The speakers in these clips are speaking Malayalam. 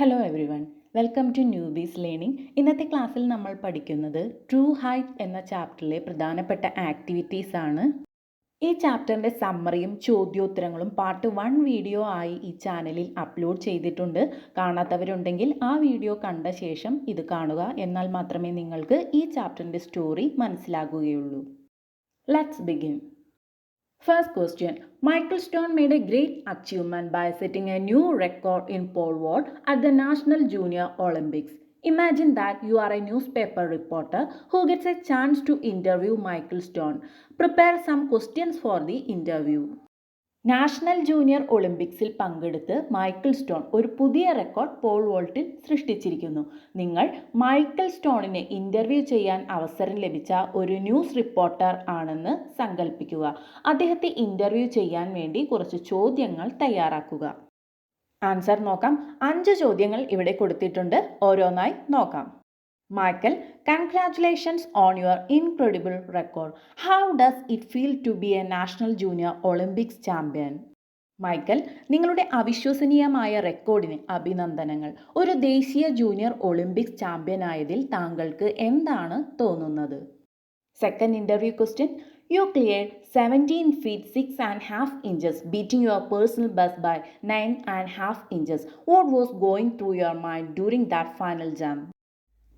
Hello everyone welcome to New Bees Learning ഇന്നത്തെ ക്ലാസ്സിൽ നമ്മൾ പഠിക്കുന്നത് ട്രൂ ഹൈറ്റ് എന്ന ചാപ്റ്ററിലെ പ്രധാനപ്പെട്ട ആക്ടിവിറ്റീസ് ആണ്. ഈ ചാപ്റ്ററിന്റെ സമ്മറിയും ചോദ്യോത്തരങ്ങളും പാർട്ട് വൺ വീഡിയോ ആയി ഈ ചാനലിൽ അപ്ലോഡ് ചെയ്തിട്ടുണ്ട്. കാണാത്തവരുണ്ടെങ്കിൽ ആ വീഡിയോ കണ്ട ശേഷം ഇത് കാണുക. എന്നാൽ മാത്രമേ നിങ്ങൾക്ക് ഈ ചാപ്റ്ററിന്റെ story മനസ്സിലാകുകയുള്ളൂ. Let's begin First question Michael Stone made a great achievement by setting a new record in pole vault at the National Junior Olympics. Imagine that you are a newspaper reporter who gets a chance to interview Michael Stone. Prepare some questions for the interview. National junior ഒളിമ്പിക്സിൽ പങ്കെടുത്ത് മൈക്കിൾ സ്റ്റോൺ ഒരു പുതിയ റെക്കോർഡ് പോൾ വോൾട്ടിൽ സൃഷ്ടിച്ചിരിക്കുന്നു. നിങ്ങൾ മൈക്കിൾ സ്റ്റോണിനെ ഇന്റർവ്യൂ ചെയ്യാൻ അവസരം ലഭിച്ച ഒരു ന്യൂസ് റിപ്പോർട്ടർ ആണെന്ന് സങ്കല്പിക്കുക അദ്ദേഹത്തെ ഇന്റർവ്യൂ ചെയ്യാൻ വേണ്ടി കുറച്ച് ചോദ്യങ്ങൾ തയ്യാറാക്കുക. ആൻസർ നോക്കാം. അഞ്ച് ചോദ്യങ്ങൾ ഇവിടെ കൊടുത്തിട്ടുണ്ട്. ഓരോന്നായി നോക്കാം. Michael congratulations on your incredible record how does it feel to be a national junior Olympics champion Michael നിങ്ങളുടെ അവിശ്വസനീയമായ റെക്കോർഡിന് അഭിനന്ദനങ്ങൾ. ഒരു ദേശീയ ജൂനിയർ ഒളിമ്പിക്സ് ചാമ്പ്യനായതിൽ താങ്കൾക്ക് എന്താണ് തോന്നുന്നത്? Second interview question you clear seventeen feet six and half inches beating your personal best by nine and half inches what was going through your mind during that final jump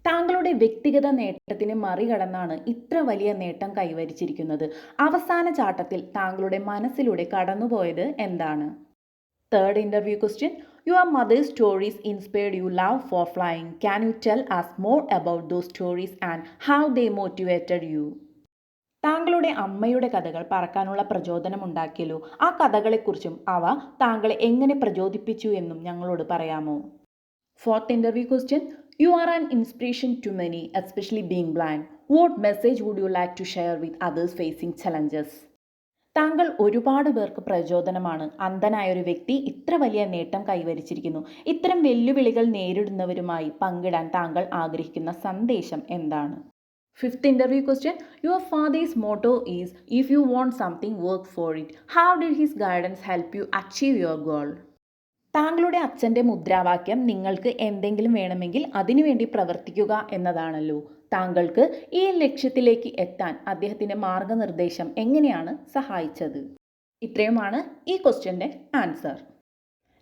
താങ്കളുടെ വ്യക്തിഗത നേട്ടത്തിന് മറികടന്നാണ് ഇത്ര വലിയ നേട്ടം കൈവരിച്ചിരിക്കുന്നത്. അവസാന ചാട്ടത്തിൽ താങ്കളുടെ മനസ്സിലൂടെ കടന്നുപോയത് എന്താണ്? Third interview question your mother's stories inspired you love for flying can you tell us more about those stories and how they motivated you താങ്കളുടെ അമ്മയുടെ കഥകൾ പറക്കാനുള്ള പ്രചോദനം ഉണ്ടാക്കിയല്ലോ. ആ കഥകളെക്കുറിച്ചും അവ താങ്കളെ എങ്ങനെ പ്രചോദിപ്പിച്ചു എന്നും ഞങ്ങളോട് പറയാമോ? Fourth interview question you are an inspiration to many especially being blind what message would you like to share with others facing challenges താങ്കൾ ഒരുപാട് പേർക്ക് പ്രചോദനമാണ്. അന്ധനായ ഒരു വ്യക്തി ഇത്ര വലിയ നേട്ടം കൈവരിച്ചിരിക്കുന്നു. ഇത്തരം വെല്ലുവിളികൾ നേരിടുന്നവരുമായി പങ്കിടാൻ താങ്കൾ ആഗ്രഹിക്കുന്ന സന്ദേശം എന്താണ്? Fifth interview question your father's motto is if you want something work for it how did his guidance help you achieve your goal താങ്കളുടെ അച്ഛന്റെ മുദ്രാവാക്യം നിങ്ങൾക്ക് എന്തെങ്കിലും വേണമെങ്കിൽ അതിനുവേണ്ടി പ്രവർത്തിക്കുക എന്നതാണല്ലോ. താങ്കൾക്ക് ഈ ലക്ഷ്യത്തിലേക്ക് എത്താൻ അദ്ദേഹത്തിന്റെ മാർഗനിർദ്ദേശം എങ്ങനെയാണ് സഹായിച്ചത്? ഇത്രയുമാണ് ഈ ക്വസ്റ്റ്യന്റെ answer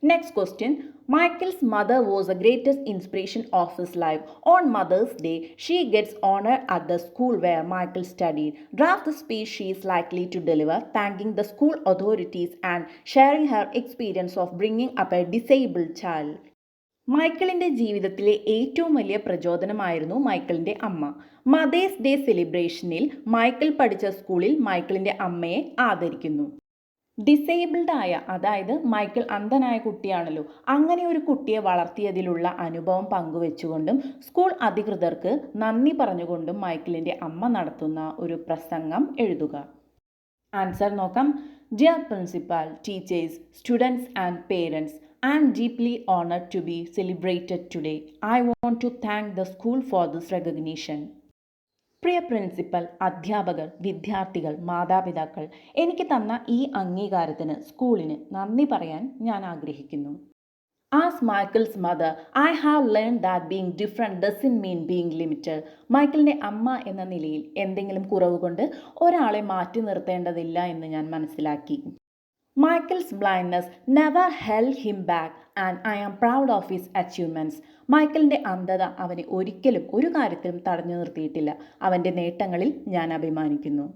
next question Michael's mother was a greatest inspiration of his life on Mother's Day she gets honour at the school where Michael studied. Draft the speech she is likely to deliver thanking the school authorities and sharing her experience of bringing up a disabled child മൈക്കിളിന്റെ ജീവിതത്തിലെ ഏറ്റവും വലിയ പ്രചോദനമായിരുന്നു മൈക്കിളിന്റെ അമ്മ. മദേഴ്സ് ഡേ സെലിബ്രേഷനിൽ മൈക്കിൾ പഠിച്ച സ്കൂളിൽ മൈക്കിളിന്റെ അമ്മയെ ആദരിക്കുന്നു. ഡിസേബിൾഡ് ആയ അതായത് മൈക്കിൾ അന്ധനായ കുട്ടിയാണല്ലോ അങ്ങനെ ഒരു കുട്ടിയെ വളർത്തിയതിലുള്ള അനുഭവം പങ്കുവെച്ചുകൊണ്ടും സ്കൂൾ അധികൃതർക്ക് നന്ദി പറഞ്ഞുകൊണ്ടും മൈക്കിളിന്റെ അമ്മ നടത്തുന്ന ഒരു പ്രസംഗം എഴുതുക ആൻസർ നോക്കാം dear principal teachers students and parents I am deeply honored to be celebrated today. I want to thank the school for this recognition. പ്രിയ പ്രിൻസിപ്പൽ അധ്യാപകർ വിദ്യാർത്ഥികൾ മാതാപിതാക്കൾ എനിക്ക് തന്ന ഈ അംഗീകാരത്തിന് സ്കൂളിന് നന്ദി പറയാൻ ഞാൻ ആഗ്രഹിക്കുന്നു. As Michael's mother I have learn that being different in mean being limited മൈക്കിളിന്റെ അമ്മ എന്ന നിലയിൽ എന്തെങ്കിലും കുറവ് കൊണ്ട് ഒരാളെ മാറ്റി നിർത്തേണ്ടതില്ല എന്ന് ഞാൻ മനസ്സിലാക്കി. Michael's blindness never held him back and I am proud of his achievements മൈക്കിളിന്റെ അന്ധത അവനെ ഒരിക്കലും ഒരു കാര്യത്തിലും തടഞ്ഞു നിർത്തിയിട്ടില്ല. അവന്റെ നേട്ടങ്ങളിൽ ഞാൻ അഭിമാനിക്കുന്നു.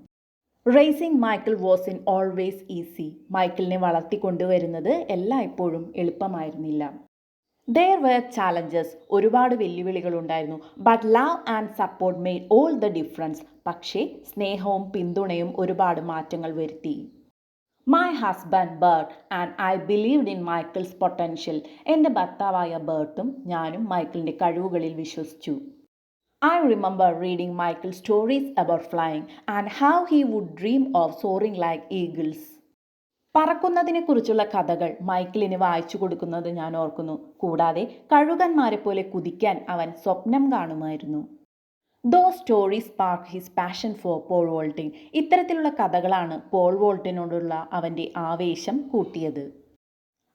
Raising Michael was in always easy മൈക്കിളിനെ വളർത്തിക്കൊണ്ടുവരുന്നത് എല്ലായ്പ്പോഴും എളുപ്പമായിരുന്നില്ല. ദർ വെയർ ചാലഞ്ചസ് ഒരുപാട് വെല്ലുവിളികളുണ്ടായിരുന്നു but love and support made all the difference പക്ഷേ സ്നേഹവും പിന്തുണയും ഒരുപാട് മാറ്റങ്ങൾ വരുത്തി. My husband Bert and I believed in Michael's potential എന്റെ ഭർത്താവായ ബേർട്ടും ഞാനും മൈക്കിളിന്റെ കഴിവുകളിൽ വിശ്വസിച്ചു. I remember reading Michael stories about flying and how he would dream of soaring like eagles പറക്കുന്നതിനെക്കുറിച്ചുള്ള കഥകൾ മൈക്കിളിന് വായിച്ചു കൊടുക്കുന്നത് ഞാൻ ഓർക്കുന്നു. കൂടാതെ കഴുകന്മാരെ പോലെ കുതിക്കാൻ അവൻ സ്വപ്നം കാണുമായിരുന്നു. Those stories spark his passion for pole vaulting ഇത്തരത്തിലുള്ള കഥകളാണ് പോൾ വോൾട്ടിനോടുള്ള അവന്റെ ആവേശം കൂട്ടിയത്.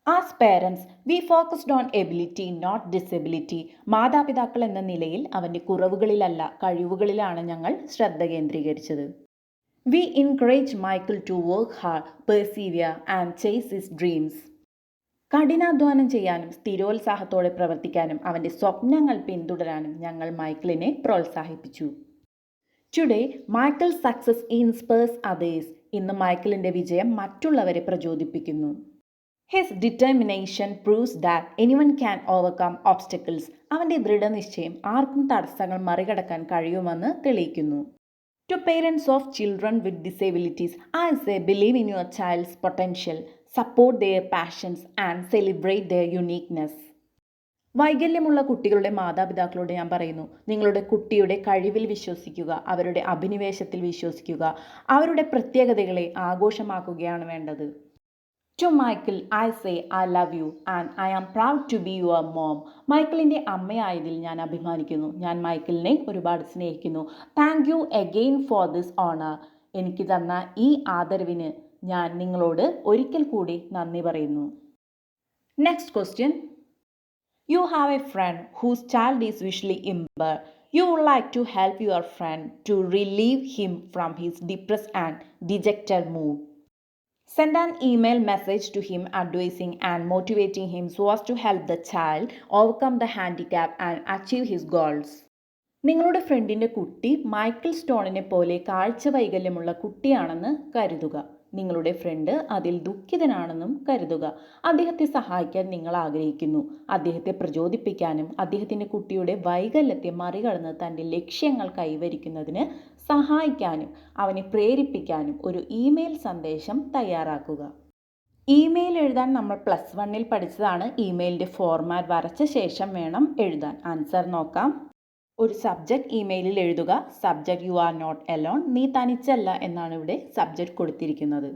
As parents we focused on ability not disability മാതാപിതാക്കൾ എന്ന നിലയിൽ അവന്റെ കുറവുകളിലല്ല കഴിവുകളിലാണ് ഞങ്ങൾ ശ്രദ്ധ കേന്ദ്രീകരിച്ചത്. We encourage Michael to work hard persevere and chase his dreams കഠിനാധ്വാനം ചെയ്യാനും സ്ഥിരോത്സാഹത്തോടെ പ്രവർത്തിക്കാനും അവന്റെ സ്വപ്നങ്ങൾ പിന്തുടരാനും ഞങ്ങൾ മൈക്കിളിനെ പ്രോത്സാഹിപ്പിച്ചു. Today Michael success inspires others ഇന്ന് മൈക്കിളിന്റെ വിജയം മറ്റുള്ളവരെ പ്രചോദിപ്പിക്കുന്നു. His determination proves that anyone can overcome obstacles അവന്റെ ദൃഢനിശ്ചയം ആർക്കും തടസ്സങ്ങൾ മറികടക്കാൻ കഴിയുമെന്ന് തെളിയിക്കുന്നു. To parents of children with disabilities I a believe in your child's potential support their passions and celebrate their uniqueness വൈകല്യമുള്ള കുട്ടികളുടെ മാതാപിതാക്കളോട് ഞാൻ പറയുന്നു നിങ്ങളുടെ കുട്ടിയുടെ കഴിവിൽ വിശ്വസിക്കുക അവരുടെ അഭിനിവേശത്തിൽ വിശ്വസിക്കുക അവരുടെ പ്രത്യേകതകളെ ആഘോഷമാക്കുകയാണ് വേണ്ടത്. To Michael I say I love you and I am proud to be your mom മൈക്കിളിന്റെ അമ്മയായതിൽ ഞാൻ അഭിമാനിക്കുന്നു. ഞാൻ മൈക്കിളിനെ ഒരുപാട് സ്നേഹിക്കുന്നു. Thank you again for this honour എനിക്ക് തന്ന ഈ ആദരവിന് ഞാൻ നിങ്ങളോട് ഒരിക്കൽ കൂടി നന്ദി പറയുന്നു. Next question you have a friend whose child is visually impaired you would like to help your friend to relieve him from his depressed and dejected mood send an email message to him advising and motivating him so as to help the child overcome the handicap and achieve his goals നിങ്ങളുടെ ഫ്രണ്ടിന്റെ കുട്ടി മൈക്കിൾ സ്റ്റോണിനെ പോലെ കാഴ്ച വൈകല്യമുള്ള കുട്ടിയാണെന്ന് കരുതുക. നിങ്ങളുടെ ഫ്രണ്ട് അതിൽ ദുഃഖിതനാണെന്നും കരുതുക. അദ്ദേഹത്തെ സഹായിക്കാൻ നിങ്ങൾ ആഗ്രഹിക്കുന്നു. അദ്ദേഹത്തെ പ്രചോദിപ്പിക്കാനും അദ്ദേഹത്തിന്റെ കുട്ടിയുടെ വൈകല്യത്തെ മറികടന്ന് തന്റെ ലക്ഷ്യങ്ങൾ കൈവരിക്കുന്നതിന് സഹായിക്കാനും അവനെ പ്രേരിപ്പിക്കാനും ഒരു ഇമെയിൽ സന്ദേശം തയ്യാറാക്കുക. ഇമെയിൽ എഴുതാൻ നമ്മൾ പ്ലസ് വണ്ണിൽ പഠിച്ചതാണ്. ഇമെയിലിന്റെ ഫോർമാറ്റ് വരച്ച ശേഷം വേണം എഴുതാൻ. ആൻസർ നോക്കാം. ഒരു സബ്ജക്റ്റ് ഇമെയിലിൽ എഴുതുക. Subject you are not alone നീ തനിച്ചല്ല എന്നാണ് ഇവിടെ സബ്ജക്റ്റ് കൊടുത്തിരിക്കുന്നത്.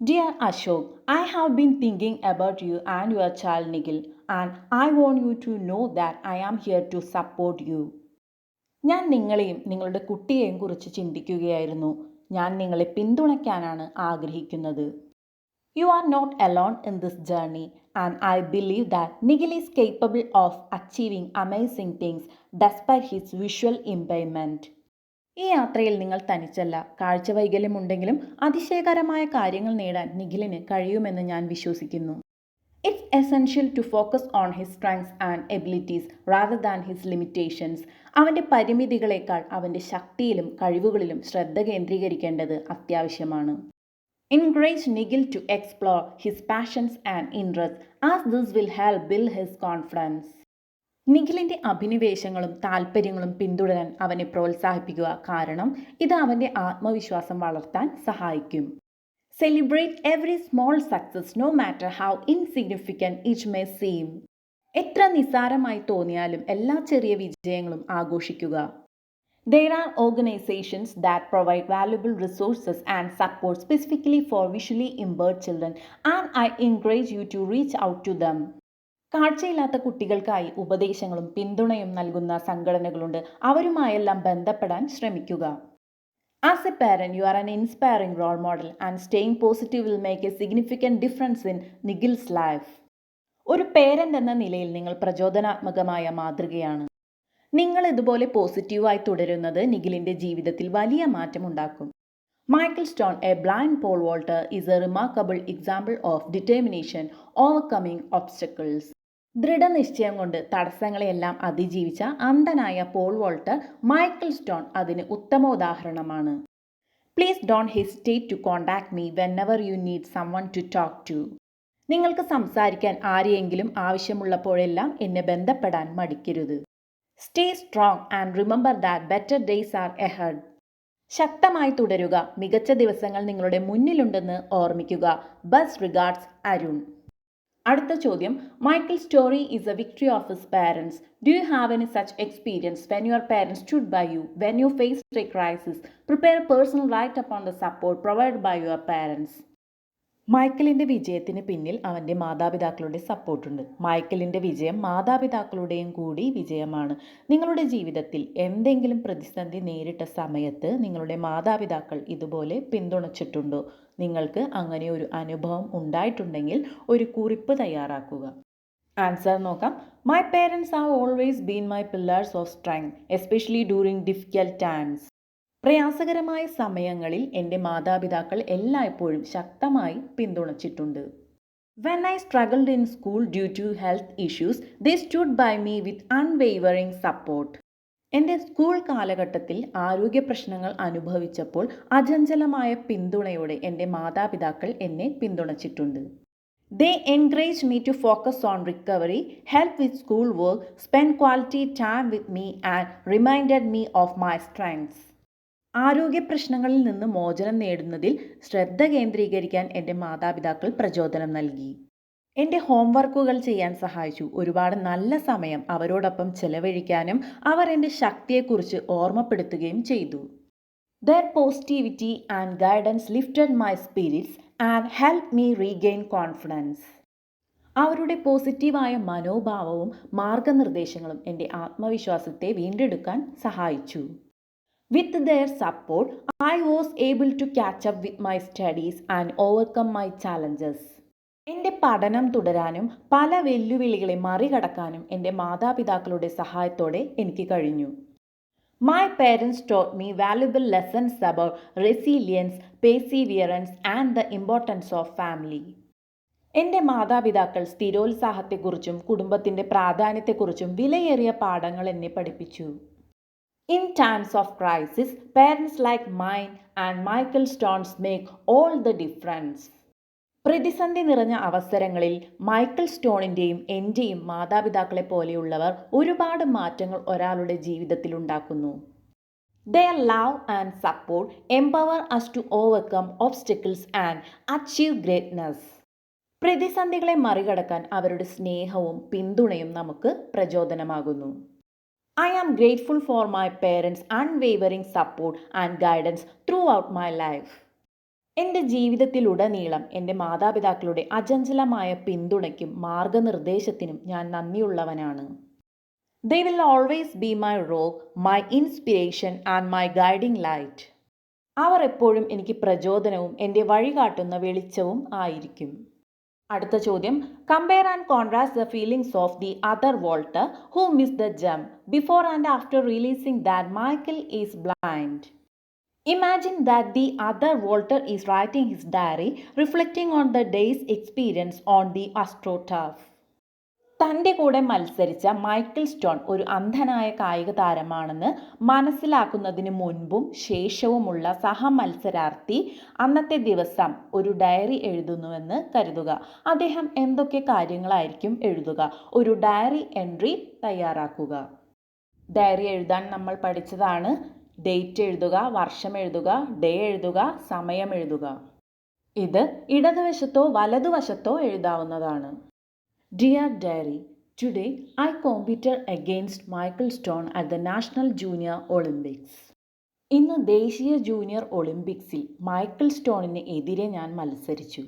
Dear Ashok I have been thinking about you and your child Nikhil and I want you to know that I am here to support you ഞാൻ നിങ്ങളെയും നിങ്ങളുടെ കുട്ടിയെയും കുറിച്ച് ചിന്തിക്കുകയായിരുന്നു. ഞാൻ നിങ്ങളെ പിന്തുണയ്ക്കാനാണ് ആഗ്രഹിക്കുന്നത്. You are not alone in this journey and I believe that Nikhil is capable of achieving amazing things despite his visual impairment ഈ യാത്രയിൽ നിങ്ങൾ തനിച്ചല്ല. കാഴ്ച വൈകല്യമുണ്ടെങ്കിലും അതിശയകരമായ കാര്യങ്ങൾ നേടാൻ നിഖിലിന് കഴിയുമെന്ന് ഞാൻ വിശ്വസിക്കുന്നു. It's essential to focus on his strengths and abilities rather than his limitations അവന്റെ പരിമിതികളേക്കാൾ അവന്റെ ശക്തിയിലും കഴിവുകളിലും ശ്രദ്ധ കേന്ദ്രീകരിക്കേണ്ടത് അത്യാവശ്യമാണ്. Encourage Nigel to explore his passions and interests as this will help build his confidence. നിഖിലിന്റെ അഭിനിവേശങ്ങളും താല്പര്യങ്ങളും പിന്തുടരാൻ അവനെ പ്രോത്സാഹിപ്പിക്കുക കാരണം ഇത് അവന്റെ ആത്മവിശ്വാസം വളർത്താൻ സഹായിക്കും. Celebrate every small success no matter how insignificant it may seem എത്ര നിസ്സാരമായി തോന്നിയാലും എല്ലാ ചെറിയ വിജയങ്ങളും ആഘോഷിക്കുക. There are organizations that provide valuable resources and support specifically for visually impaired children, and I encourage you to reach out to them. കാഴ്ചയില്ലാത്ത കുട്ടികൾക്കായി ഉപദേശങ്ങളും പിന്തുണയും നൽകുന്ന സംഘടനകളുണ്ട്. അവരുമായെല്ലാം ബന്ധപ്പെടാൻ ശ്രമിക്കുക. As a parent you are an inspiring role model and staying positive will make a significant difference in Nikhil's life ഒരു പേരന്റ് എന്ന നിലയിൽ നിങ്ങൾ പ്രചോദനാത്മകമായ മാതൃകയാണ്. നിങ്ങൾ ഇതുപോലെ പോസിറ്റീവായി തുടരുന്നത് നിഖിലിന്റെ ജീവിതത്തിൽ വലിയ മാറ്റം ഉണ്ടാക്കും. Michael Stone a blind pole vaulter is a remarkable example of determination overcoming obstacles ദൃഢനിശ്ചയം കൊണ്ട് തടസ്സങ്ങളെയെല്ലാം അതിജീവിച്ച അന്ധനായ പോൾ വോൾട്ടർ മൈക്കിൾ സ്റ്റോൺ അതിന് ഉത്തമ ഉദാഹരണമാണ് please don't hesitate to contact me whenever you need someone to talk to നിങ്ങൾക്ക് സംസാരിക്കാൻ ആരെയെങ്കിലും ആവശ്യമുള്ളപ്പോഴെല്ലാം എന്നെ ബന്ധപ്പെടാൻ മടിക്കരുത്. Stay strong and remember that better days are ahead ശക്തമായി തുടരുക. മികച്ച ദിവസങ്ങൾ നിങ്ങളുടെ മുന്നിലുണ്ടെന്ന് ഓർമ്മിക്കുക. ബസ് റിഗാർഡ്സ് അരുൺ അടുത്ത ചോദ്യം. Michael story is a victory of his parents do you have any such experience when your parents stood by you when you face a crisis prepare personal write upon the support provide by your parents മൈക്കിളിന്റെ വിജയത്തിന് പിന്നിൽ അവന്റെ മാതാപിതാക്കളുടെ സപ്പോർട്ടുണ്ട് മൈക്കിളിന്റെ വിജയം മാതാപിതാക്കളുടെയും കൂടി വിജയമാണ്. നിങ്ങളുടെ ജീവിതത്തിൽ എന്തെങ്കിലും പ്രതിസന്ധി നേരിട്ട സമയത്ത് നിങ്ങളുടെ മാതാപിതാക്കൾ ഇതുപോലെ പിന്തുണച്ചിട്ടുണ്ടോ? നിങ്ങൾക്ക് അങ്ങനെ ഒരു അനുഭവം ഉണ്ടായിട്ടുണ്ടെങ്കിൽ ഒരു കുറിപ്പ് തയ്യാറാക്കുക. ആൻസർ നോക്കാം. My parents have always been my pillars of strength especially during difficult times പ്രയാസകരമായ സമയങ്ങളിൽ എന്റെ മാതാപിതാക്കൾ എല്ലായ്പ്പോഴും ശക്തമായി പിന്തുണച്ചിട്ടുണ്ട്. When I struggled in school due to health issues they stood by me with unwavering support എന്റെ സ്കൂൾ കാലഘട്ടത്തിൽ ആരോഗ്യ പ്രശ്നങ്ങൾ അനുഭവിച്ചപ്പോൾ അചഞ്ചലമായ പിന്തുണയോടെ എന്റെ മാതാപിതാക്കൾ എന്നെ പിന്തുണച്ചിട്ടുണ്ട്. They encourage me to focus on recovery help with school work spend quality time with me and reminded me of my strengths ആരോഗ്യ പ്രശ്നങ്ങളിൽ നിന്ന് മോചനം നേടുന്നതിൽ ശ്രദ്ധ കേന്ദ്രീകരിക്കാൻ എന്റെ മാതാപിതാക്കൾ പ്രചോദനം നൽകി. എന്റെ ഹോംവർക്കുകൾ ചെയ്യാൻ സഹായിച്ചു. ഒരുപാട് നല്ല സമയം അവരോടൊപ്പം ചെലവഴിക്കാനും അവർ എന്റെ ശക്തിയെക്കുറിച്ച് ഓർമ്മപ്പെടുത്തുകയും ചെയ്തു. Their positivity and guidance lifted my spirits and help me regain confidence അവരുടെ പോസിറ്റീവായ മനോഭാവവും മാർഗനിർദ്ദേശങ്ങളും എന്റെ ആത്മവിശ്വാസത്തെ വീണ്ടെടുക്കാൻ സഹായിച്ചു. With their support I was able to catch up with my studies and overcome my challenges എന്റെ പഠനം തുടരാനും പല വെല്ലുവിളികളെ മറികടക്കാനും എന്റെ മാതാപിതാക്കളുടെ സഹായത്തോടെ എനിക്ക് കഴിഞ്ഞു. My parents taught me valuable lessons about resilience perseverance and the importance of family എന്റെ മാതാപിതാക്കൾ സ്ഥിരോത്സാഹത്തെക്കുറിച്ചും കുടുംബത്തിന്റെ പ്രാധാന്യത്തെക്കുറിച്ചും വിലയേറിയ പാഠങ്ങൾ എന്നെ പഠിപ്പിച്ചു. In times of crisis parents like mine and Michael Stones make all the difference. പ്രതിസന്ധി നിറഞ്ഞ അവസരങ്ങളിൽ മൈക്കിൾ സ്റ്റോണിന്റെയും എന്റെയും മാതാപിതാക്കളെ പോലെയുള്ളവർ ഒരുപാട് മാറ്റങ്ങൾ ഒരാളുടെ ജീവിതത്തിൽ ഉണ്ടാക്കുന്നു. Their love and support empower us to overcome obstacles and achieve greatness പ്രതിസന്ധികളെ മറികടക്കാൻ അവരുടെ സ്നേഹവും പിന്തുണയും നമുക്ക് പ്രചോദനമാകുന്നു. I am grateful for my parents unwavering support and guidance throughout my life. എന്റെ ജീവിതത്തിലുടനീളം എന്റെ മാതാപിതാക്കളുടെ അചഞ്ചലമായ പിന്തുണയ്ക്കും മാർഗനിർദ്ദേശത്തിനും ഞാൻ നന്ദിയുള്ളവനാണ്. They will always be my rock my inspiration and my guiding light അവർ എപ്പോഴും എനിക്ക് പ്രചോദനവും എന്റെ വഴികാട്ടുന്ന വെളിച്ചവും ആയിരിക്കും. അടുത്ത ചോദ്യം. Compare and contrast the feelings of the other vaulter who miss the jump before and after realising that Michael is blind imagine that the other vaulter is writing his diary reflecting on the day's experience on the astroturf തന്റെ കൂടെ മത്സരിച്ച മൈക്കിൾ സ്റ്റോൺ ഒരു അന്ധനായ കായിക താരമാണെന്ന് മനസ്സിലാക്കുന്നതിന് മുൻപും ശേഷവുമുള്ള സഹമത്സരാർത്ഥി അന്നത്തെ ദിവസം ഒരു ഡയറി എഴുതുന്നുവെന്ന് കരുതുക. അദ്ദേഹം എന്തൊക്കെ കാര്യങ്ങളായിരിക്കും എഴുതുക? ഒരു ഡയറി എൻട്രി തയ്യാറാക്കുക. ഡയറി എഴുതാൻ നമ്മൾ പഠിച്ചതാണ് ഡേറ്റ് എഴുതുക വർഷം എഴുതുക ഡേ എഴുതുക സമയം എഴുതുക. ഇത് ഇടതുവശത്തോ വലതുവശത്തോ എഴുതാവുന്നതാണ്. Dear diary today I competed against Michael Stone at the national junior Olympics ഇന്ന് ദേശീയ ജൂനിയർ ഒളിമ്പിക്സിൽ മൈക്കിൾ സ്റ്റോണിന് എതിരെ ഞാൻ മത്സരിച്ചു.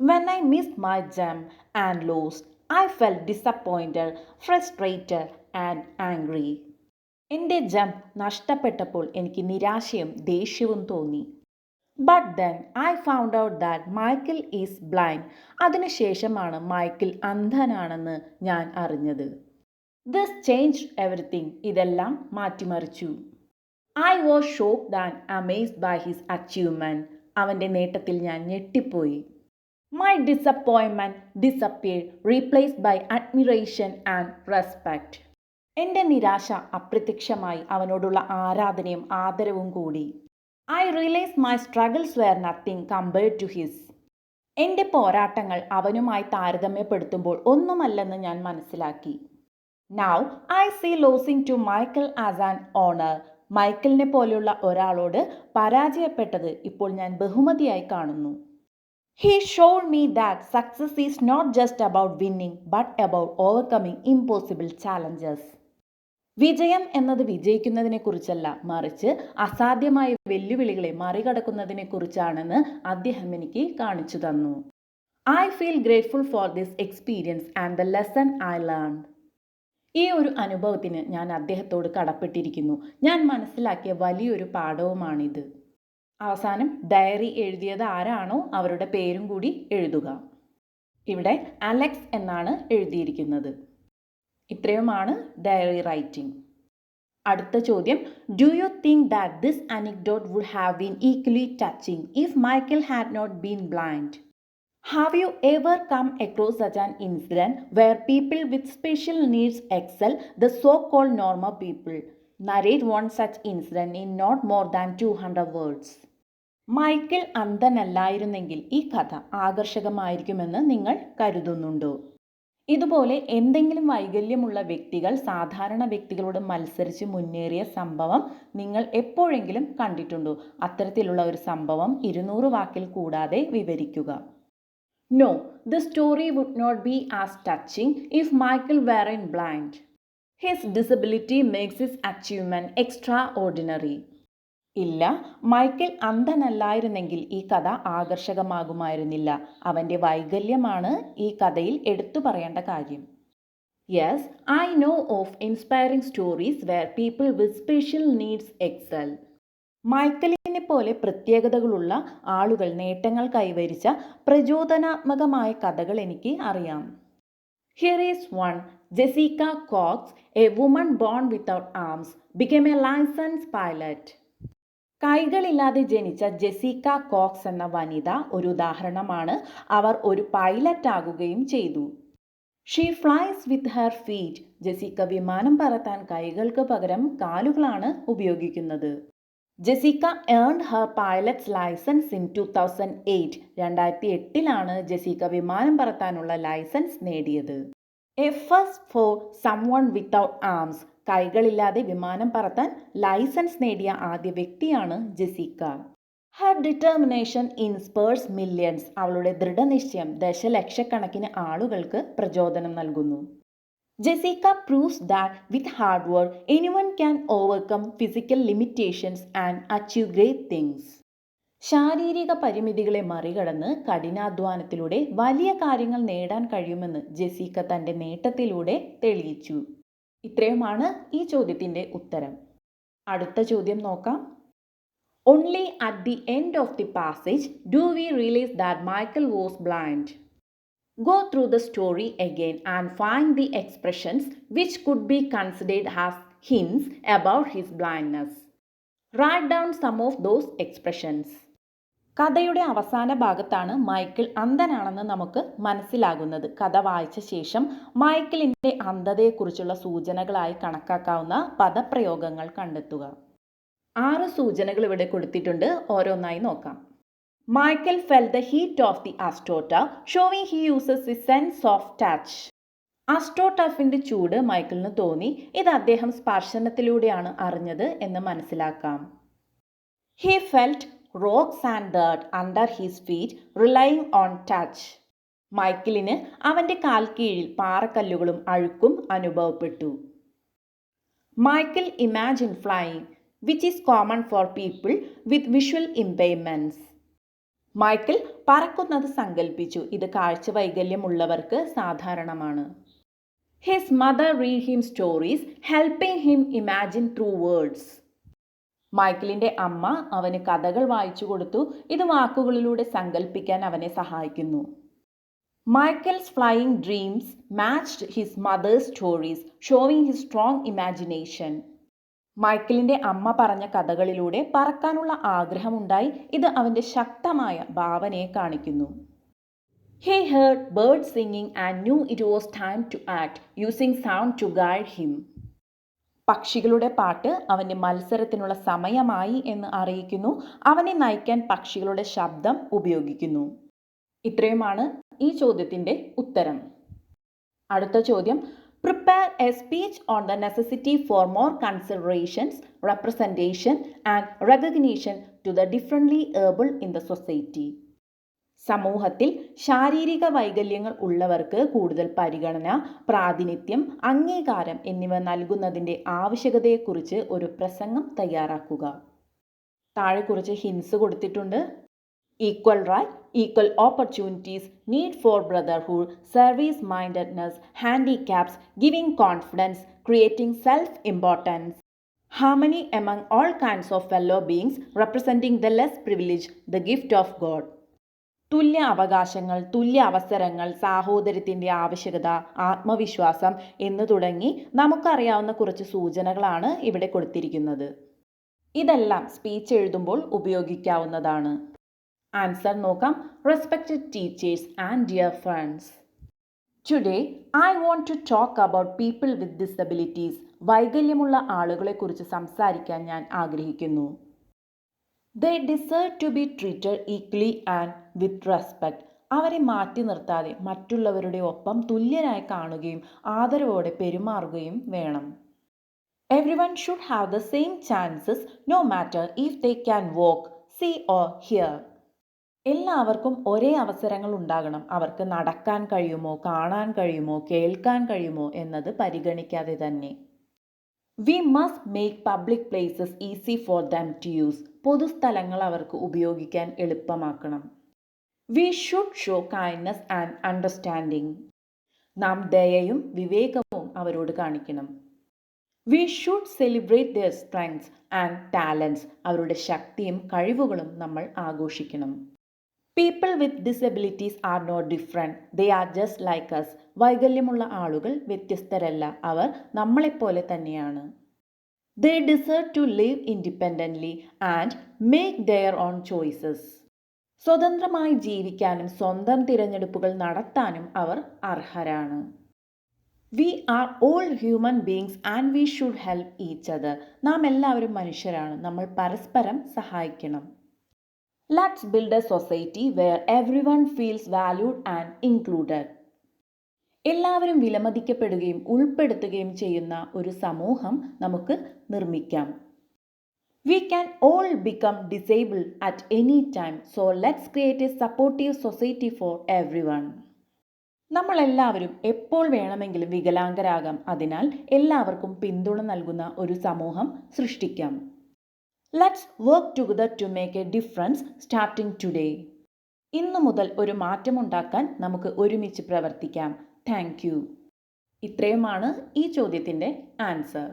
When I miss my jump and lost I felt disappointed frustrated and angry എന്റെ ജമ്പ് നഷ്ടപ്പെട്ടപ്പോൾ എനിക്ക് നിരാശയും ദേഷ്യവും തോന്നി. But then I found out that Michael is blind അതിനുശേഷമാണ് മൈക്കിൾ അന്ധനാണെന്ന് ഞാൻ അറിഞ്ഞത്. ദിസ് ചേഞ്ച് എവറിത്തിങ് ഇതെല്ലാം മാറ്റിമറിച്ചു. I was shocked then amazed by his achievement അവന്റെ നേട്ടത്തിൽ ഞാൻ ഞെട്ടിപ്പോയി. My disappointment disappear replaced by admiration and respect എന്റെ നിരാശ അപ്രത്യക്ഷമായി അവനോടുള്ള ആരാധനയും ആദരവും കൂടി. I realise my struggles were nothing compared to his എന്റെ പോരാട്ടങ്ങൾ അവനുമായി താരതമ്യപ്പെടുത്തുമ്പോൾ ഒന്നുമല്ലെന്ന് ഞാൻ മനസ്സിലാക്കി. Now I see losing to Michael as an honour മൈക്കിളിനെ പോലെയുള്ള ഒരാളോട് പരാജയപ്പെട്ടത് ഇപ്പോൾ ഞാൻ ബഹുമതിയായി കാണുന്നു. He showed me that success is not just about winning but about overcoming impossible challenges വിജയം എന്നത് വിജയിക്കുന്നതിനെ കുറിച്ചല്ല മറിച്ച് അസാധ്യമായ വെല്ലുവിളികളെ മറികടക്കുന്നതിനെ കുറിച്ചാണെന്ന് അദ്ദേഹം എനിക്ക് കാണിച്ചു തന്നു. I feel grateful for this experience and the lesson I learn ഈ ഒരു അനുഭവത്തിന് ഞാൻ അദ്ദേഹത്തോട് കടപ്പെട്ടിരിക്കുന്നു. ഞാൻ മനസ്സിലാക്കിയ വലിയൊരു പാഠവുമാണിത്. അവസാനം ഡയറി എഴുതിയത് ആരാണോ അവരുടെ പേരും കൂടി എഴുതുക. ഇവിടെ അലക്സ് എന്നാണ് എഴുതിയിരിക്കുന്നത്. ഇത്രയുമാണ് ഡയറി റൈറ്റിംഗ് അടുത്ത ചോദ്യം do you think that this anecdote would have been equally touching if Michael had not been blind have you ever come across such an incident where people with special needs excel the so called normal people narrate one such incident in not more than two hundred words Michael അന്ധനല്ലായിരുന്നെങ്കിൽ ഈ കഥ ആകർഷകമായിരിക്കുമെന്ന് നിങ്ങൾ കരുതുന്നുണ്ടോ? ഇതുപോലെ എന്തെങ്കിലും വൈകല്യമുള്ള വ്യക്തികൾ സാധാരണ വ്യക്തികളോട് മത്സരിച്ച് മുന്നേറിയ സംഭവം നിങ്ങൾ എപ്പോഴെങ്കിലും കണ്ടിട്ടുണ്ടോ? അത്തരത്തിലുള്ള ഒരു സംഭവം ഇരുന്നൂറ് വാക്കിൽ കൂടാതെ വിവരിക്കുക. No the story would not be as touching if Michael weren't blind his disability makes his achievement extra extraordinary. ഇല്ല. മൈക്കിൾ അന്ധനല്ലായിരുന്നെങ്കിൽ ഈ കഥ ആകർഷകമാകുമായിരുന്നില്ല. അവന്റെ വൈകല്യമാണ് ഈ കഥയിൽ എടുത്തു പറയേണ്ട കാര്യം. Yes I know of inspiring stories where people with special needs excel മൈക്കലിനെ പോലെ പ്രത്യേകതകളുള്ള ആളുകൾ നേട്ടങ്ങൾ കൈവരിച്ച പ്രചോദനാത്മകമായ കഥകൾ എനിക്ക് അറിയാം. Here is one Jessica Cox a woman born without arms become a licence pilot കൈകളില്ലാതെ ജനിച്ച ജെസിക്ക കോക്സ് എന്ന വനിത ഒരു ഉദാഹരണമാണ്. അവർ ഒരു പൈലറ്റ് ആകുകയും ചെയ്തു. She flies with her feet Jessica വിമാനം പറത്താൻ കൈകൾക്ക് പകരം കാലുകളാണ് ഉപയോഗിക്കുന്നത്. Jessica earned her pilot's licence in two thousand eight രണ്ടായിരത്തി എട്ടിലാണ് ജെസിക്ക വിമാനം പറത്താനുള്ള ലൈസൻസ് നേടിയത്. A for someone without arms കൈകളില്ലാതെ വിമാനം പറത്താൻ ലൈസൻസ് നേടിയ ആദ്യ വ്യക്തിയാണ് Jessica. Her determination inspires millions അവളുടെ ദൃഢനിശ്ചയം ദശലക്ഷക്കണക്കിന് ആളുകൾക്ക് പ്രചോദനം നൽകുന്നു. Jessica proves that with hard work, anyone can overcome physical limitations and achieve great things ശാരീരിക പരിമിതികളെ മറികടന്ന് കഠിനാധ്വാനത്തിലൂടെ വലിയ കാര്യങ്ങൾ നേടാൻ കഴിയുമെന്ന് ജെസിക്ക തന്റെ നേട്ടത്തിലൂടെ തെളിയിച്ചു. ഇത്രയുമാണ് ഈ ചോദ്യത്തിന്റെ ഉത്തരം അടുത്ത ചോദ്യം നോക്കാം only at the end of the passage do we realise that Michael was blind Go through the story again and find the expressions which could be considered as hints about his blindness. Write down some of those expressions. കഥയുടെ അവസാന ഭാഗത്താണ് മൈക്കിൾ അന്ധനാണെന്ന് നമുക്ക് മനസ്സിലാകുന്നത്. കഥ വായിച്ച ശേഷം മൈക്കിളിന്റെ അന്ധതയെക്കുറിച്ചുള്ള സൂചനകളായി കണക്കാക്കാവുന്ന പദപ്രയോഗങ്ങൾ കണ്ടെത്തുക. ആറ് സൂചനകൾ ഇവിടെ കൊടുത്തിട്ടുണ്ട്. ഓരോന്നായി നോക്കാം. Michael felt the heat of the അസ്റ്റോട്ട showing he uses the sense of touch. അസ്ട്രോടഫിന്റെ ചൂട് മൈക്കിളിന് തോന്നി. ഇത് അദ്ദേഹം സ്പർശനത്തിലൂടെയാണ് അറിഞ്ഞത് എന്ന് മനസ്സിലാക്കാം. He felt rocks and dirt under his feet relying on touch. മൈക്കിളിന് അവന്റെ കാൽ കീഴിൽ പാറക്കല്ലുകളും അഴുക്കും അനുഭവപ്പെട്ടു. Michael imagine flying which is common for people with visual impairments Michael പറക്കുന്നത് സങ്കല്പിച്ചു ഇത് കാഴ്ച വൈകല്യമുള്ളവർക്ക് സാധാരണമാണ്. His mother read him stories helping him imagine through words മൈക്കിളിന്റെ അമ്മ അവന് കഥകൾ വായിച്ചു കൊടുത്തു. ഇത് വാക്കുകളിലൂടെ സങ്കല്പിക്കാൻ അവനെ സഹായിക്കുന്നു. Michael's flying dreams matched his mother's stories showing his strong imagination. മൈക്കിളിന്റെ അമ്മ പറഞ്ഞ കഥകളിലൂടെ പറക്കാനുള്ള ആഗ്രഹമുണ്ടായി. ഇത് അവന്റെ ശക്തമായ ഭാവനയെ കാണിക്കുന്നു. He heard bird singing and knew it was time to act using sound to guide him പക്ഷികളുടെ പാട്ട് അവന് മത്സരത്തിനുള്ള സമയമായി എന്ന് അറിയിക്കുന്നു. അവനെ നയിക്കാൻ പക്ഷികളുടെ ശബ്ദം ഉപയോഗിക്കുന്നു. ഇത്രയുമാണ് ഈ ചോദ്യത്തിന്റെ ഉത്തരം. അടുത്ത ചോദ്യം. Prepare a speech on the necessity for more considerations representation and recognition to the differently able in the society സമൂഹത്തിൽ ശാരീരിക വൈകല്യങ്ങൾ ഉള്ളവർക്ക് കൂടുതൽ പരിഗണന പ്രാതിനിധ്യം അംഗീകാരം എന്നിവ നൽകുന്നതിന്റെ ആവശ്യകതയെക്കുറിച്ച് ഒരു പ്രസംഗം തയ്യാറാക്കുക. താഴെ കുറിച്ച് ഹിൻസ് കൊടുത്തിട്ടുണ്ട്. Equal right equal opportunities need for brotherhood service mindedness handicaps giving confidence creating self importance harmony among all kinds of fellow beings representing the less privilege the gift of God. തുല്യ അവകാശങ്ങൾ തുല്യ അവസരങ്ങൾ സാഹോദര്യത്തിന്റെ ആവശ്യകത ആത്മവിശ്വാസം എന്ന് തുടങ്ങി നമുക്കറിയാവുന്ന കുറച്ച് സൂചനകളാണ് ഇവിടെ കൊടുത്തിരിക്കുന്നത്. ഇതെല്ലാം സ്പീച്ച് എഴുതുമ്പോൾ ഉപയോഗിക്കാവുന്നതാണ്. ആൻസർ നോക്കാം. Respected teachers and dear friends today I want to talk about people with disabilities വൈകല്യമുള്ള ആളുകളെക്കുറിച്ച് സംസാരിക്കാൻ ഞാൻ ആഗ്രഹിക്കുന്നു. They deserve to be treated equally and with respect. അവരെ മാറ്റി നിർത്താതെ മറ്റുള്ളവരുടെ ഒപ്പം തുല്യനായി കാണുകയും ആദരവോടെ പെരുമാറുകയും വേണം. Everyone should have the same chances no matter if they can walk see or hear എല്ലാവർക്കും ഒരേ അവസരങ്ങൾ ഉണ്ടാകണം. അവർക്ക് നടക്കാൻ കഴിയുമോ കാണാൻ കഴിയുമോ കേൾക്കാൻ കഴിയുമോ എന്നത് പരിഗണിക്കാതെ തന്നെ. We must make public places easy for them to use പൊതുസ്ഥലങ്ങൾ അവർക്ക് ഉപയോഗിക്കാൻ എളുപ്പമാക്കണം. We should show kindness and understanding നാം ദയയും വിവേകവും അവരോട് കാണിക്കണം. We should celebrate their strengths and talents അവരുടെ ശക്തിയും കഴിവുകളും നമ്മൾ ആഘോഷിക്കണം. People with disabilities are not different they are just like us വൈകല്യമുള്ള ആളുകൾ വ്യത്യസ്തരല്ല. അവർ നമ്മളെപ്പോലെ തന്നെയാണ്. They deserve to live independently and make their own choices സ്വതന്ത്രമായി ജീവിക്കാനും സ്വന്തം തിരഞ്ഞെടുപ്പുകൾ നടത്താനും അവർ അർഹരാണ്. We are all human beings and we should help each other നാം എല്ലാവരും മനുഷ്യരാണ്. നമ്മൾ പരസ്പരം സഹായിക്കണം. Let's build a society where everyone feels valued and included എല്ലാവരും വിലമതിക്കപ്പെടുകയും ഉൾപ്പെടുത്തുകയും ചെയ്യുന്ന ഒരു സമൂഹം നമുക്ക് നിർമ്മിക്കാം. Can all become disable at any time so let's create a supportive society for everyone നമ്മളെല്ലാവരും എപ്പോൾ വേണമെങ്കിലും വികലാംഗരാകാം അതിനാൽ എല്ലാവർക്കും പിന്തുണ നൽകുന്ന ഒരു സമൂഹം സൃഷ്ടിക്കാം. Let's work together to make a difference starting today ഇന്നു മുതൽ ഒരു മാറ്റമുണ്ടാക്കാൻ നമുക്ക് ഒരുമിച്ച് പ്രവർത്തിക്കാം. താങ്ക് യു ഇത്രയുമാണ് ഈ ചോദ്യത്തിന്റെ answer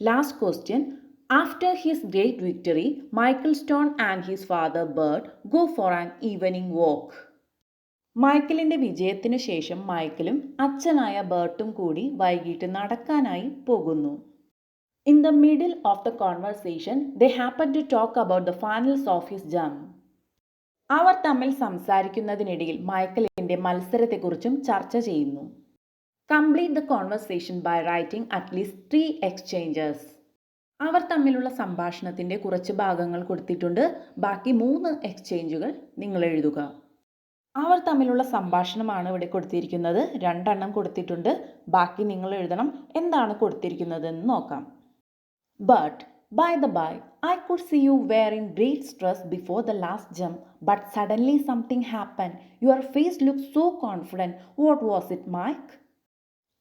last question after his great victory Michael Stone and his father Bert go for an evening walk മൈക്കിളിന്റെ വിജയത്തിനു ശേഷം മൈക്കിളും അച്ഛനായ ബേർട്ടും കൂടി വൈകിട്ട് നടക്കാനായി പോകുന്നു. In the middle of the conversation they happen to talk about the finals of his jump അവർ തമ്മിൽ സംസാരിക്കുന്നതിനിടയിൽ മൈക്കിളിന്റെ മത്സരത്തെക്കുറിച്ചും ചർച്ച ചെയ്യുന്നു. Complete the conversation by writing at least three exchanges അവർ തമ്മിലുള്ള സംഭാഷണത്തിന്റെ കുറച്ച് ഭാഗങ്ങൾ കൊടുത്തിട്ടുണ്ട്. ബാക്കി മൂന്ന് എക്സ്ചേഞ്ചുകൾ നിങ്ങൾ എഴുതുക. അവർ തമ്മിലുള്ള സംഭാഷണമാണ് ഇവിടെ കൊടുത്തിരിക്കുന്നത്. രണ്ടെണ്ണം കൊടുത്തിട്ടുണ്ട്. ബാക്കി നിങ്ങൾ എഴുതണം എന്താണ് കൊടുത്തിരിക്കുന്നതെന്ന് നോക്കാം. But by the by I could see you were in great stress before the last jump but suddenly something happen your face look so confident what was it Mike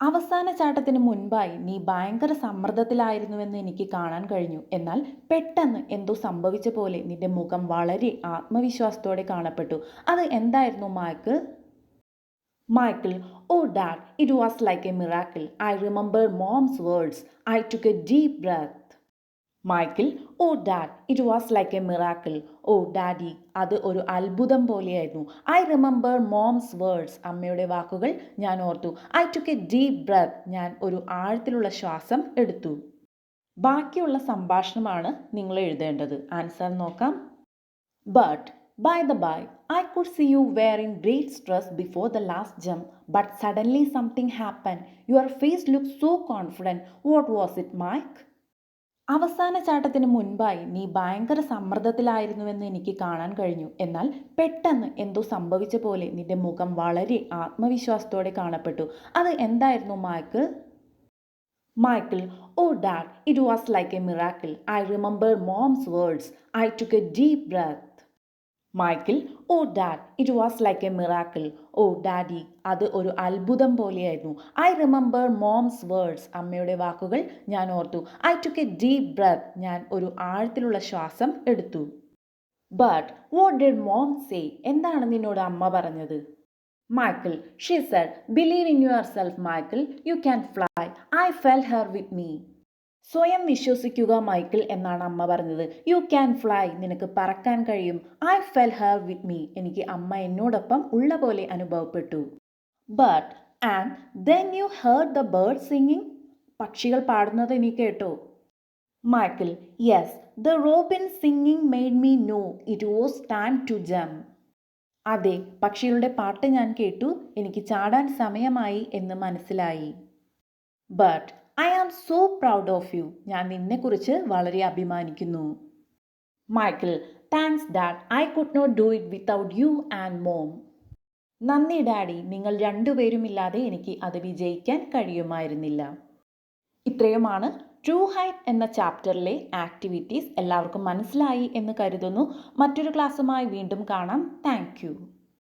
അവസാന ചാട്ടത്തിന് മുൻപായി നീ ഭയങ്കര സമ്മർദ്ദത്തിലായിരുന്നുവെന്ന് എനിക്ക് കാണാൻ കഴിഞ്ഞു. എന്നാൽ പെട്ടെന്ന് എന്തോ സംഭവിച്ച പോലെ നിന്റെ മുഖം വളരെ ആത്മവിശ്വാസത്തോടെ കാണപ്പെട്ടു. അത് എന്തായിരുന്നു Michael Michael oh dad it was like a miracle I remember mom's words I took a deep breath Michael oh dad it was like a miracle oh daddy അത് ഒരു അത്ഭുതം പോലെയായിരുന്നു. ഐ റിമെമ്പർ മോംസ് വേർഡ്സ് അമ്മയുടെ വാക്കുകൾ ഞാൻ ഓർത്തു. I took a deep breath ഞാൻ ഒരു ആഴത്തിലുള്ള ശ്വാസം എടുത്തു. ബാക്കിയുള്ള സംഭാഷണമാണ് നിങ്ങൾ എഴുതേണ്ടത്. ആൻസർ നോക്കാം. But by the by I could see you wearing great stress before the last jump but suddenly something happen your face look so confident what was it Mike അവസാന ചാട്ടത്തിന് മുൻപായി നീ ഭയങ്കര സമ്മർദ്ദത്തിലായിരുന്നുവെന്ന് എനിക്ക് കാണാൻ കഴിഞ്ഞു. എന്നാൽ പെട്ടെന്ന് എന്തോ സംഭവിച്ച പോലെ നിന്റെ മുഖം വളരെ ആത്മവിശ്വാസത്തോടെ കാണപ്പെട്ടു. അത് എന്തായിരുന്നു Michael? Michael oh dad it was like a miracle. I remember mom's words. I took a deep breath. Michael oh dad it was like a miracle oh daddy അത് ഒരു അത്ഭുതം പോലെയായിരുന്നു. ഐ റിമെമ്പർ മോംസ് വേർഡ്സ് അമ്മയുടെ വാക്കുകൾ ഞാൻ ഓർത്തു. I took a deep breath ഞാൻ ഒരു ആഴത്തിലുള്ള ശ്വാസം എടുത്തു. But what did mom say എന്താണ് നിന്നോട് അമ്മ പറഞ്ഞത്? Michael she said believe in yourself Michael. You can fly I felt her with me സ്വയം വിശ്വസിക്കുക മൈക്കിൾ എന്നാണ് അമ്മ പറഞ്ഞത്. യു ക്യാൻ ഫ്ലൈ നിനക്ക് പറക്കാൻ കഴിയും. I felt her with me എനിക്ക് അമ്മ എന്നോടൊപ്പം ഉള്ള പോലെ അനുഭവപ്പെട്ടു. But and then you heard the bird singing പക്ഷികൾ പാടുന്നത് നീ കേട്ടോ? Michael yes the robin singing made me know it was time to jump അതെ പക്ഷികളുടെ പാട്ട് ഞാൻ കേട്ടു. എനിക്ക് ചാടാൻ സമയമായി എന്ന് മനസ്സിലായി. But I am so proud of you ഞാൻ നിന്നെക്കുറിച്ച് വളരെ അഭിമാനിക്കുന്നു. Michael thanks dad I could not do it without you and mom നന്ദി ഡാഡി. നിങ്ങൾ രണ്ടുപേരും ഇല്ലാതെ എനിക്ക് അത് വിജയിക്കാൻ കഴിയുമായിരുന്നില്ല. ഇത്രയുമാണ് ട്രൂ ഹൈറ്റ് എന്ന ചാപ്റ്ററിലെ ആക്ടിവിറ്റീസ്. എല്ലാവർക്കും മനസ്സിലായി എന്ന് കരുതുന്നു. മറ്റൊരു ക്ലാസ്സുമായി വീണ്ടും കാണാം. താങ്ക്